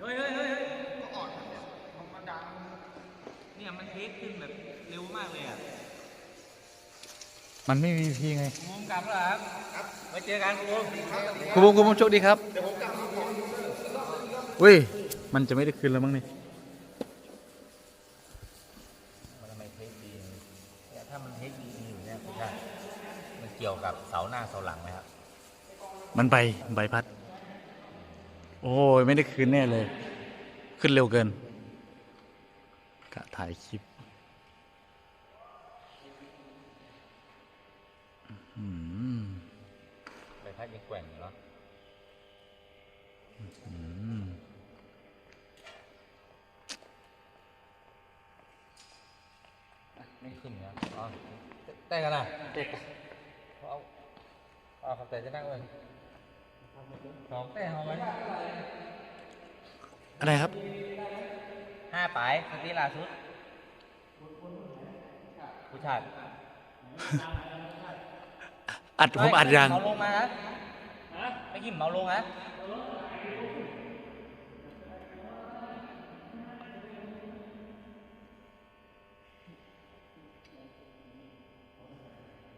เฮ้ยเฮ้ยเฮ้ยเฮ้ยเนี่ยมันเทคขึ้นแบบเร็วมากเลยอะมันไม่มีพีไงคุณมุมกลับแล้วครับครับไว้เจอกันคุณมุมคุณบุ้มคุณบุ้มโชคดีครับอุ้ยมันจะไม่ได้คืนแล้วมั้งนี่มันทำไมเทคดีเนี่ยถ้ามันเทคดีอยู่เนี่ยคุณชาติมันเกี่ยวกับเสาหน้าเสาหลังไหมครับ มันใบใบพัด โอ้ยไม่ได้คืนแน่เลย ขึ้นเร็วเกิน กะถ่ายคลิปใบพัดยังแกว่งอยู่เนาะอืมไม่ขึ้นนะอ๋อได้กันนะเอาเอาขับแต่จะนั่งเลย สองแต่เอาไหมอะไรครับห้าปลายสติลาสุดผู้ชายอัดผมอัดยังเมาลงมานะไม่กินเมาลงนะ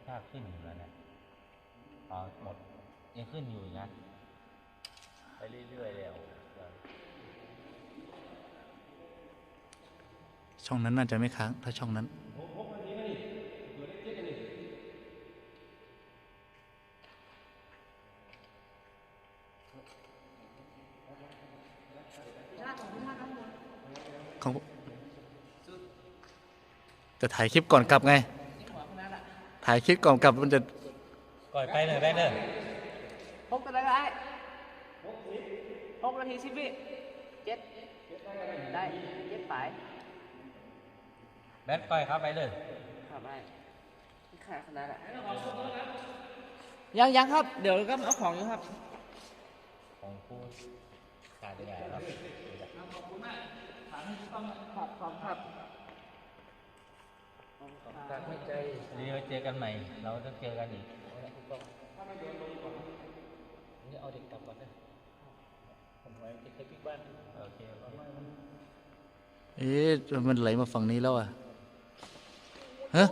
ถ้าขึ้นอยู่แล้วเนี่ยอ๋อหมด ยังขึ้นอยู่อีกนะ ไปเรื่อยๆแล้ว ช่องนั้นน่าจะไม่ค้าง ถ้าช่องนั้นของจะถ่ายคลิปก่อนกลับไง ถ่ายคลิปก่อนกลับมันจะก่อยไปเลยไปเลย หกอะไรก็ได้หกนาทีสิบวิเจ็ดได้เจ็ดปลายแบทก่อยครับไปเลยครับได้ขาดขนาดอะยังยังครับ เดี๋ยวก็เอาของอยู่ครับ ของผู้ขาดยังไงครับครับของครับการให้ใจนี่เราเจอกันใหม่ เราต้องเจอกันอีก นี่เอาเด็กกลับก่อนนะผมไว้ที่เคยพิกบ้านโอเคเอ๊ะมันไหลมาฝั่งนี้แล้วอะฮะ